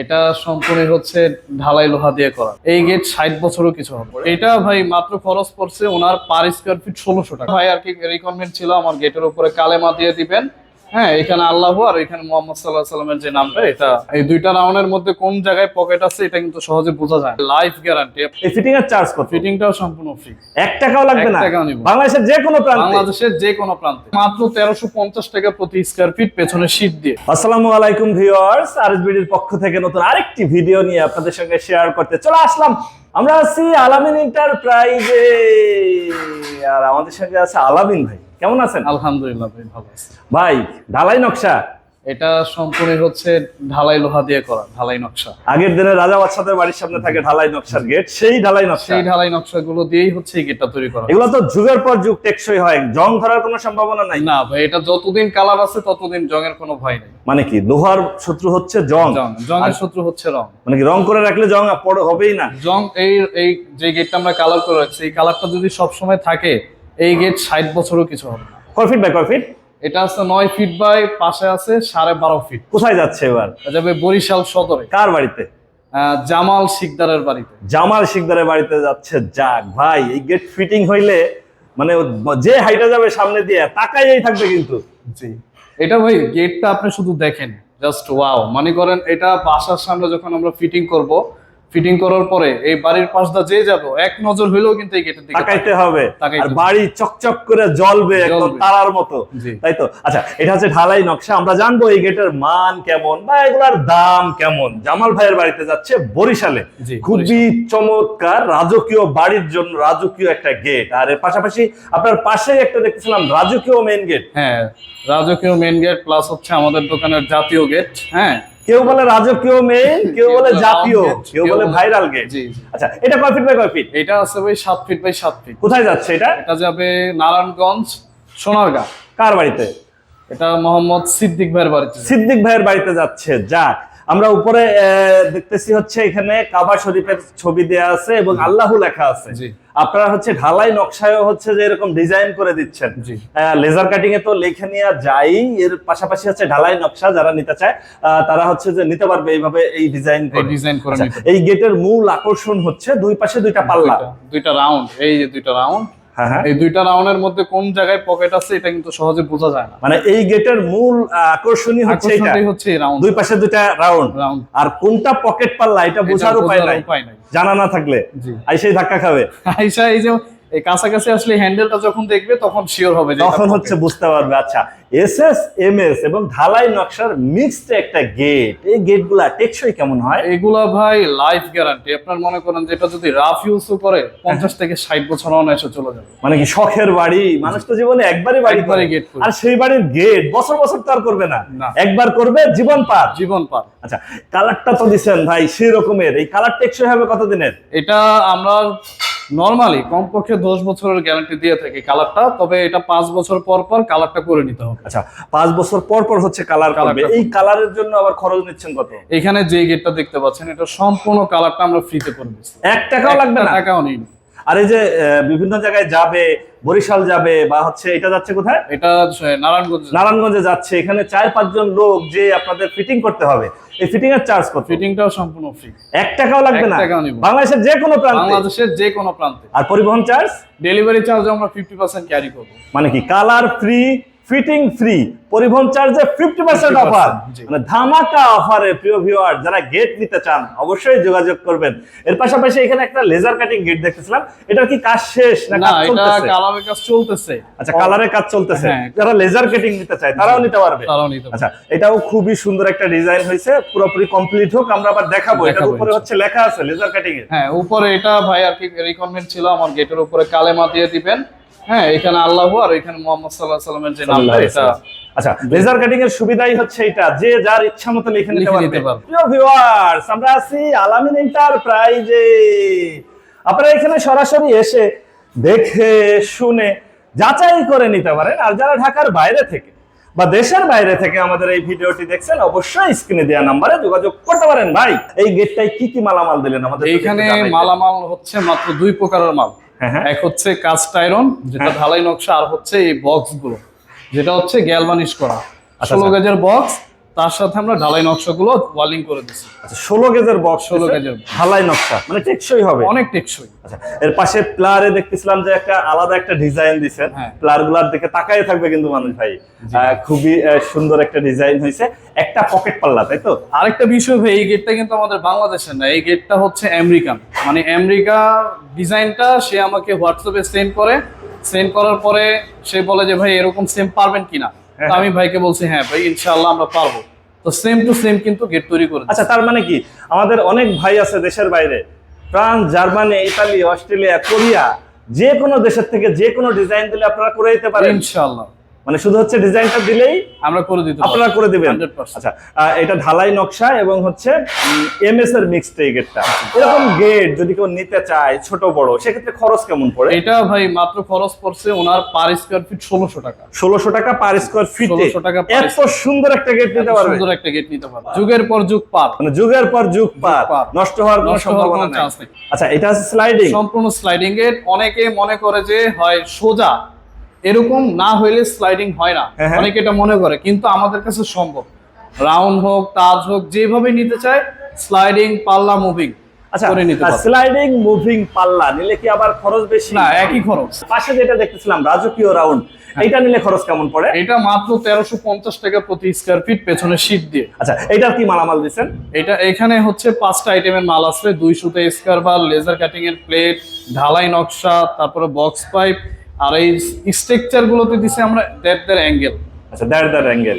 এটা সম্পূর্ণ হচ্ছে ঢালাই লোহা দিয়ে করা। এই গেট ষাট বছরও কিছু হবে। এটা ভাই মাত্র খরচ পড়ছে ওনার পার স্কোয়ার ফিট ষোলোশো টাকা। ভাই আর কি রিকোয়ারমেন্ট ছিল, আমার গেটের উপরে কালেমা দিয়ে দিবেন। হ্যাঁ এখানে আল্লাহ আর এখানে মোহাম্মদ সাল্লাহ সাল্লামের যে নামটা এটা এই দুইটা রাউন্ডের মধ্যে কোন জায়গায় পকেট আছে এটা কিন্তু সহজে বোঝা যায়। লাইফ গ্যারান্টি এই ফিটিং এর চার্জ কত? ফিটিংটাও সম্পূর্ণ ফ্রি এক টাকাও লাগবে না? বাংলাদেশের যে কোনো প্রান্তে। বাংলাদেশের যে কোনো প্রান্তে। মাত্র তেরোশো পঞ্চাশ টাকা প্রতি স্কোয়ার ফিট পেছনে শীট দিয়ে। আসসালামু আলাইকুম ভিউয়ার্স আরএসবিডির পক্ষ থেকে নতুন আরেকটি ভিডিও নিয়ে আপনাদের সঙ্গে শেয়ার করতে চলে আসলাম। আমরা আছি আলামিন এন্টারপ্রাইজে আর আমাদের সঙ্গে আছে আলামিন ভাই। কেমন আছেন? আলহামদুলিল্লাহ ভাই ভালো আছে। ভাই ঢালাই নকশা? এটা সম্পূর্ণ হচ্ছে ঢালাই লোহা দিয়ে করা ঢালাই নকশা। আগের দিনে রাজা বাদশাদের বাড়ির সামনে থাকে ঢালাই নকশার গেট সেই ঢালাই নকশা। সেই ঢালাই নকশা গুলো দিয়েই হচ্ছে এই গেটটা তৈরি করা। এগুলো তো যুগের পর যুগ টেকসই হয়। জং ধরার কোনো সম্ভাবনা নাই। না ভাই এটা যতদিন কালার আছে ততদিন জং এর কোনো ভয় নেই। মানে কি লোহার শত্রু হচ্ছে জং? জং জংয়ের শত্রু হচ্ছে রং। মানে কি রং করে রাখলে জং পড়ে হবেই না? জং এই এই যে গেটটা আমরা কালার করে রাখছি এই কালারটা যদি সব সময় থাকে এই গেট ষাট বছরও কিছু হবে না। কয় ফিট বাই কয় ফিট এটা আছে নয় ফিট বাই পাশে আছে সাড়ে বারো ফিট কোথায় যাচ্ছে এবার? যাবে বরিশাল সদরে। কার বাড়িতে? জামাল শিকদারের বাড়িতে। জামাল শিকদারের বাড়িতে যাচ্ছে যাক ভাই এই গেট ফিটিং হইলে মানে যে হাইটা যাবে সামনে দিয়ে তাকাইয়েই থাকবে কিন্তু। জি। এটা ভাই গেটটা আপনি শুধু দেখেন জাস্ট ওয়াও মনে করেন এটা বাসার সামনে যখন আমরা ফিটিং করব ফিটিং করার পরে এই বাড়ির পাশটা যে যাব এক নজর হইলেও কিন্তু এই গেটের দিকে তাকাইতে হবে। আর বাড়ি চকচক করে জ্বলবে একদম তারার মতো। তাই তো? আচ্ছা এটা হচ্ছে ঢালাই নকশা। আমরা জানব এই গেটের মান কেমন বা এগুলার দাম কেমন। জামাল ভাইয়ের বাড়িতে যাচ্ছে বরিশালে। খুবই চমৎকার রাজকীয় বাড়ির জন্য রাজকীয় একটা গেট আর এর পাশাপাশি আপনার পাশেই একটা দেখতেছিলাম রাজকীয় মেইন গেট হ্যাঁ রাজকীয় মেন গেট প্লাস হচ্ছে আমাদের দোকানের জাতীয় গেট হ্যাঁ? কেউ বলে রাজকীয় মেয়ে কেউ বলে জাতীয় কেউ বলে ভাইরাল গেট। আচ্ছা এটা কয় ফিট বাই কয় ফিট এটা আছে ভাই সাত ফিট বাই সাত ফিট কোথায় যাচ্ছে এটা? এটা যাবে নারায়ণগঞ্জ সোনারগাঁ। কার বাড়িতে? এটা মোহাম্মদ সিদ্দিক ভাইয়ের বাড়িতে। সিদ্দিক ভাইয়ের বাড়িতে যাচ্ছে যাক। আমরা উপরে আহ, দেখতেছি হচ্ছে এখানে কাবা শরীফের ছবি দেয়া আছে এবং আল্লাহু লেখা আছে। জি। আপনারা হচ্ছে ঢালাই নকশায় হচ্ছে যে এরকম ডিজাইন করে দিচ্ছেন। লেজার কাটিং এ তো লেখে নেওয়া যাই এর পাশাপাশি হচ্ছে ঢালাই নকশা যারা নিতে চায় আহ, তারা হচ্ছে যে নিতে পারবে এইভাবে এই ডিজাইন এই ডিজাইন করে আচ্ছা, এই গেটের মূল আকর্ষণ হচ্ছে দুই পাশে দুইটা পাল্লা। দুইটা- রাউন্ড এই যে দুইটা রাউন্ড এই দুইটা রাউন্ডের মধ্যে কোন জায়গায় পকেট আছে এটা কিন্তু সহজে বোঝা যায় না। মানে এই গেটের মূল আহ, আকর্ষণই হচ্ছে এটা। হচ্ছে রাউন্ড। দুই পাশে দুইটা রাউন্ড। রাউন্ড। আর কোনটা পকেট পাল্লা এটা বোঝার উপায় নাই। জানা না থাকলে। আইসেই ধাক্কা খাবে। আইসা এই যে এই কাছাকাছি আসলে হ্যান্ডেলটা যখন দেখবে তখন শিওর হবে তখন হচ্ছে বুঝতে পারবে। আচ্ছা এস এস এম এস এবং ঢালাই নকশার মিক্সড একটা গেট এই গেটগুলা টেকসই কেমন হয়? এগুলা ভাই লাইফ গ্যারান্টি আপনার মনে করেন যেটা যদি রাফ ইউজও করে পঞ্চাশ থেকে ষাট বছর অনায়াসে চলে যাবে। মানে কি শখের বাড়ি? মানুষ তো জীবনে একবারই বাড়ি করে। গেট আর সেই বাড়ির গেট বছর বছর তো আর করবে না। না। একবার করবে জীবন পার। জীবন পার। আচ্ছা কালারটা তো দিছেন ভাই সেই রকমের এই কালার টেকসই হবে কতদিনের? এটা আমরা নর্মালি কমপক্ষে দশ বছরের গ্যারান্টি দিয়ে থাকে কালারটা তবে এটা পাঁচ বছর পর পর কালারটা করে নিতে হবে। আচ্ছা পাঁচ বছর পর পর হচ্ছে কালার কালার এই কালারের জন্য আবার খরচ নিচ্ছেন কত? এখানে যে গেটটা দেখতে পাচ্ছেন এটা সম্পূর্ণ কালারটা আমরা ফ্রিতে করে দিচ্ছি। এক টাকাও লাগবে না? টাকাও নেই। আর এই যে বিভিন্ন জায়গায় যাবে বরিশাল যাবে বা হচ্ছে এটা যাচ্ছে কোথায়? এটা নারায়ণগঞ্জ নারায়ণগঞ্জে যাচ্ছে। এখানে চার পাঁচজন লোক যে আপনাদের ফিটিং করতে হবে। এই ফিটিং এর চার্জ কত? ফিটিংটাও সম্পূর্ণ ফ্রি এক টাকাও লাগবে না। বাংলাদেশের যে কোনো প্রান্তে? বাংলাদেশের যে কোনো প্রান্তে। আর পরিবহন চার্জ ডেলিভারি চার্জ আমরা ফিফটি পার্সেন্ট ক্যারি করব। মানে কি? কালার ফ্রি ফিটিং ফ্রি পরিবহন চার্জে ফিফটি পার্সেন্ট 50% অফার। মানে ধামাকা অফারে প্রিয় ভিউয়ার যারা গেট নিতে চান অবশ্যই যোগাযোগ করবেন। এর পাশাপাশি এখানে একটা লেজার কাটিং গেট দেখতেছিলাম। এটার কি কাজ শেষ না কাজ চলতেছে? কালারের কাজ চলতেছে। আচ্ছা কালারের কাজ চলতেছে। হ্যাঁ। যারা লেজার কাটিং নিতে চায় তারাও নিতে পারবে। তারাও নিতে আচ্ছা এটাও খুবই সুন্দর একটা ডিজাইন হয়েছে। পুরোপুরি কমপ্লিট হোক আমরা আবার দেখাবো। এটার উপরে হচ্ছে লেখা আছে লেজার কাটিং এর হ্যাঁ উপরে এটা ভাই আর কি রিকমেন্ড ছিল। আমার গেটের উপরে কালেমা দিয়ে দিবেন। হ্যাঁ এখানে আল্লাহ আর এখানে মোহাম্মদ সাল্লাহ সাল্লামের যে নামটা এটা আচ্ছা লেজার কাটিং এর সুবিধাই হচ্ছে এটা যে যার ইচ্ছা মতো লিখে নিতে পারবে। প্রিয় ভিউয়ার্স আমরা আছি আলামিন এন্টারপ্রাইজে আপনারা এখানে সরাসরি এসে দেখে শুনে যাচাই করে নিতে পারেন। আর যারা ঢাকার বাইরে থেকে বা দেশের বাইরে থেকে আমাদের এই ভিডিওটি দেখছেন অবশ্যই স্ক্রিনে দেওয়া নাম্বারে যোগাযোগ করতে পারেন। ভাই এই গেটটায় কি কি মালামাল দিলেন আমাদের এখানে মালামাল হচ্ছে মাত্র দুই প্রকারের মাল। এক হচ্ছে কাস্ট আয়রন যেটা হ্যাঁ। ঢালাই নকশা আর হচ্ছে এই বক্সগুলো যেটা হচ্ছে গ্যালভানিশ করা আচ্ছা, ষোলো আচ্ছা। গেজের বক্স তার সাথে আমরা ঢালাই নকশাগুলো ওয়ালিং করে দিচ্ছি আচ্ছা ষোলো গেজের বক্স 16 গেজের ঢালাই নকশা মানে টেকসই হবে? অনেক টেকসই। আচ্ছা এর পাশে প্লারে দেখতেছিলাম যে একটা আলাদা একটা ডিজাইন দিছেন। হ্যাঁ। প্লারগুলার দিকে তাকাই থাকবে কিন্তু মানুষ ভাই। খুবই সুন্দর একটা ডিজাইন হয়েছে। একটা পকেট পাল্লা তাই তো? আরেকটা বিষয় ভাই এই গেটটা কিন্তু আমাদের বাংলাদেশের না এই গেটটা হচ্ছে আমেরিকান। মানে আমেরিকা ডিজাইনটা সে আমাকে হোয়াটসঅ্যাপে সেন্ড করে। সেন্ড করার পরে সে বলে যে ভাই এরকম সেম পারবেন কিনা? আমি ভাইকে বলছি হ্যাঁ ভাই ইনশাল্লাহ আমরা পারব। তো সেম টু সেম কিন্তু গেট তৈরি করে আচ্ছা তার মানে কি? আমাদের অনেক ভাই আছে দেশের বাইরে। France Germany Italy Australia Korea যে কোনো দেশের থেকে যে কোনো ডিজাইন দিলে আপনারা করে দিতে পারেন। ইনশাআল্লাহ। মানে শুধু হচ্ছে ডিজাইনটা দিলেই আমরা করে দিতে আপনারা করে দিবেন। 100% আচ্ছা এটা ঢালাই নকশা এবং হচ্ছে এমএস এর মিক্সড এই গেটটা। এরকম গেট যদি কেউ নিতে চায় ছোট বড় সেক্ষেত্রে খরচ কেমন পড়ে? এটা ভাই মাত্র খরচ পড়ছে ওনার পার স্কোয়ার ফিট ষোলোশো টাকা। ষোলোশো টাকা পার স্কোয়ার ফিটে 1600 টাকা এত সুন্দর একটা গেট নিতে পারবে? সুন্দর একটা গেট নিতে পারবে। যুগের পর যুগ পার। মানে যুগের পর যুগ পার। নষ্ট হওয়ার কোনো সম্ভাবনা নাই। আচ্ছা এটা হচ্ছে স্লাইডিং সম্পূর্ণ স্লাইডিং গেট অনেকে মনে করে যে হয় সোজা এরকম না হইলে স্লাইডিং হয় না। হ্যাঁ, হ্যাঁ। অনেকে এটা মনে করে কিন্তু আমাদের কাছে সম্ভব। রাউন্ড হোক তাজ হোক যেভাবে নিতে চায় স্লাইডিং পাল্লা মুভিং আচ্ছা স্লাইডিং মুভিং পাল্লা নিলে কি আবার খরচ বেশি? না একই খরচ। পাশে যেটা দেখতেছিলাম রাজকীয় রাউন্ড হ্যাঁ। এইটা নিলে খরচ কেমন পড়ে? এটা মাত্র তেরোশো পঞ্চাশ টাকা প্রতি স্কোয়ার ফিট পেছনে দিয়ে। আচ্ছা কি মালামাল দিচ্ছেন? এটা এখানে হচ্ছে পাঁচটা আইটেমের মাল আছে লেজার কাটিং এর প্লেট ঢালাই নকশা তারপরে বক্স পাইপ আর এই স্ট্রাকচার গুলোতে দিছে আমরা দেড় দেড় অ্যাঙ্গেল আচ্ছা দেড় দেড় অ্যাঙ্গেল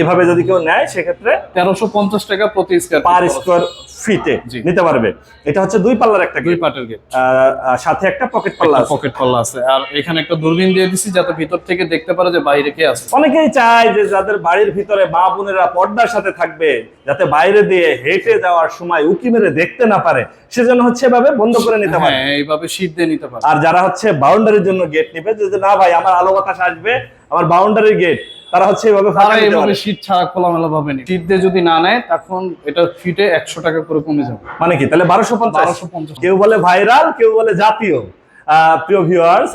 এভাবে যদি কেউ নেয় সেক্ষেত্রে তেরোশো পঞ্চাশ টাকা প্রতি স্কোয়ার পার স্কোয়ার জি। নিতে পারবে। এটা হচ্ছে দুই পাল্লার একটা দুই পাটের গেট সাথে একটা পকেট পাল্লা আছে। পকেট পাল্লা আছে। আর এখানে একটা দূরবীন দিয়ে দিছি যাতে ভিতর থেকে দেখতে পারে যে বাইরে কে আছে। অনেকেই চায় যে যাদের বাড়ির ভিতরে মা বোনেরা পর্দার সাথে থাকবে যাতে বাইরে দিয়ে হেঁটে যাওয়ার সময় উকি মেরে দেখতে না পারে সেজন্য হচ্ছে এভাবে বন্ধ করে নিতে পারে। হ্যাঁ এইভাবে শীত দিয়ে নিতে পারে। আর যারা হচ্ছে বাউন্ডারির জন্য গেট নিবে যে না ভাই আমার আলো বাতাস আসবে আমার বাউন্ডারির গেট তারা হচ্ছে এভাবে ফাঁকা এইভাবে পারে। শীত ছাড়া খোলামেলা ভাবে নি শীত দিয়ে যদি না নেয় তখন এটা ফিটে একশো টাকা করে কমে যাবে। মানে কি? তাহলে বারোশো পঞ্চাশ। কেউ বলে ভাইরাল কেউ বলে জাতীয়। প্রিয় ভিউয়ার্স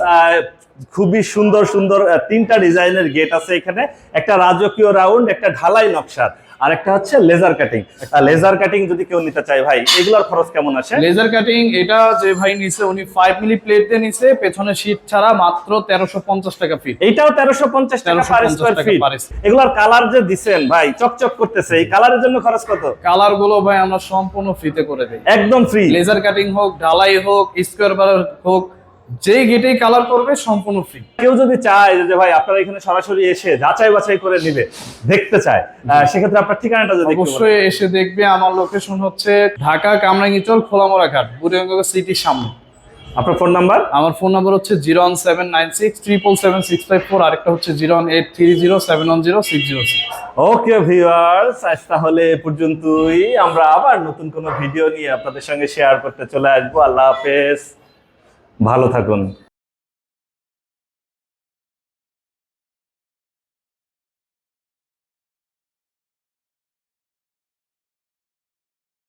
খুবই সুন্দর সুন্দর তিনটা ডিজাইনের গেট আছে এখানে। একটা রাজকীয় রাউন্ড একটা ঢালাই নকশার আর একটা হচ্ছে লেজার কাটিং লেজার কাটিং যদি কেউ নিতে চায় ভাই এগুলোর খরচ কেমন আসে? লেজার কাটিং এটা যে ভাই নিছে উনি ফাইভ মিলি প্লেট দিয়ে নিছে পেছনে শীট ছাড়া মাত্র তেরোশো পঞ্চাশ টাকা ফিট তেরোশো পঞ্চাশ টাকা পার স্কোয়ার ফিট এগুলোর কালার যে দিছেন ভাই চকচক করতেছে এই কালারের জন্য খরচ কত? কালারগুলো ভাই আমরা সম্পূর্ণ ফ্রিতে করে দিই। একদম ফ্রি লেজার কাটিং হোক ঢালাই হোক স্কোয়ার বার হোক যেই গেটেই কালার করবে সম্পূর্ণ ফ্রি কেউ যদি চায় যে ভাই আপনারা এখানে সরাসরি এসে যাচাই বাছাই করে নিবে দেখতে চায় সেক্ষেত্রে আপনার ঠিকানাটা যদি অবশ্যই এসে দেখবে আমার লোকেশন হচ্ছে ঢাকা কামরাঙ্গিচর খোলামোড়া ঘাট বুড়িগঙ্গা সিটির সামনে। আপনার ফোন নাম্বার আমার ফোন নাম্বার হচ্ছে zero one seven nine six triple seven six five four আরেকটা হচ্ছে zero one eight three zero seven one zero six zero six okay viewers আজ তাহলে পর্যন্তই। আমরা আবার নতুন কোনো ভিডিও নিয়ে আপনাদের সঙ্গে শেয়ার করতে চলে আসব। আল্লাহ হাফেজ। ভালো থাকুন।